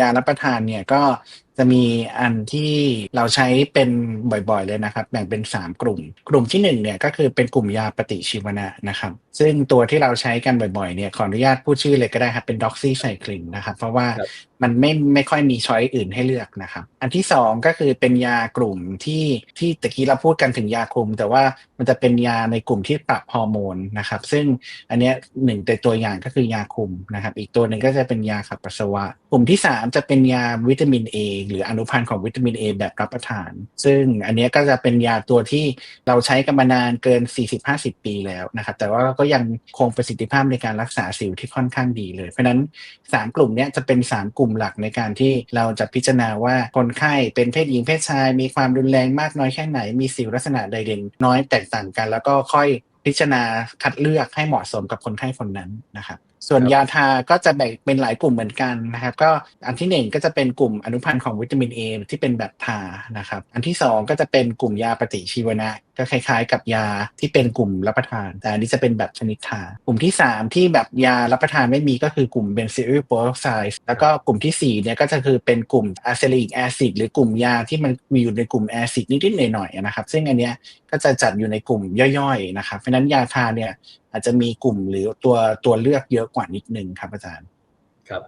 ยารับประทานเนี่ยก็ จะมีอันที่เราใช้เป็นบ่อยๆเลยนะครับ แบ่งเป็น 3 กลุ่ม กลุ่มที่1เนี่ยก็คือเป็นกลุ่มยาปฏิชีวนะนะครับ ซึ่งตัวที่เราใช้กันบ่อยๆเนี่ยขออนุญาตพูดชื่อเลยก็ได้ครับเป็นด็อกซี่ไซคลินนะครับ เพราะว่าครับมันไม่ไม่ค่อยมีช้อยอื่นให้เลือกนะครับ อันที่ 2 ก็คือเป็นยากลุ่มที่ที่ตะกี้เราพูดกันถึงยาคุม แต่ว่ามันจะเป็นยาในกลุ่มที่ปรับฮอร์โมนนะครับ ซึ่งอันเนี้ยหนึ่งในตัวอย่างก็คือยาคุมนะครับ อีกตัวหนึ่งก็จะเป็นยาขับปัสสาวะ กลุ่มที่ 3 จะเป็นยาวิตามิน A หรืออนุพันธ์ของวิตามิน A แบบรับประทาน ซึ่งอันนี้ก็จะเป็นยาตัวที่เราใช้กันมานานเกิน 40-50 ปีแล้วนะครับ แต่ว่าก็ยังคงประสิทธิภาพในการรักษาสิวที่ค่อนข้างดีเลย เพราะฉะนั้น 3 กลุ่มเนี้ยจะเป็น 3 กลุ่มหลักในการที่เราจะพิจารณาว่าคนไข้เป็นเพศหญิงเพศชาย มีความรุนแรงมากน้อยแค่ไหนมีสิวลักษณะใดเด่นน้อยแตกต่างกัน แล้วก็ค่อย พิจารณาคัดเลือกให้เหมาะสมกับคนไข้คนนั้นนะครับส่วนครับยาทาก็จะแบ่งเป็นหลายกลุ่มเหมือนกันนะครับ ก็อันที่หนึ่งก็จะเป็นกลุ่มอนุพันธ์ของวิตามิน A ที่เป็นแบบทานะครับ อันที่สองก็จะเป็นกลุ่มยาปฏิชีวนะ ก็คล้ายๆ กับยาที่เป็นกลุ่มรับประทาน แต่อันนี้จะเป็นแบบชนิดทากลุ่มที่สามที่แบบยารับประทานไม่มีก็คือกลุ่มเบนซิลโปรไซด์แล้วก็กลุ่มที่สี่เนี่ยก็จะคือเป็นกลุ่มอะเซลิกแอซิดหรือกลุ่มยาที่มันมีอยู่ในกลุ่มแอซิดนิดๆหน่อยๆนะครับ ซึ่งอันเนี้ยก็จะจัดอยู่ในกลุ่มย่อยๆนะครับเพราะฉะนั้นยาทาเนี่ยอาจจะมีกลุ่มหรือตัวตัวเลือกเยอะกว่านิดนึงครับอาจารย์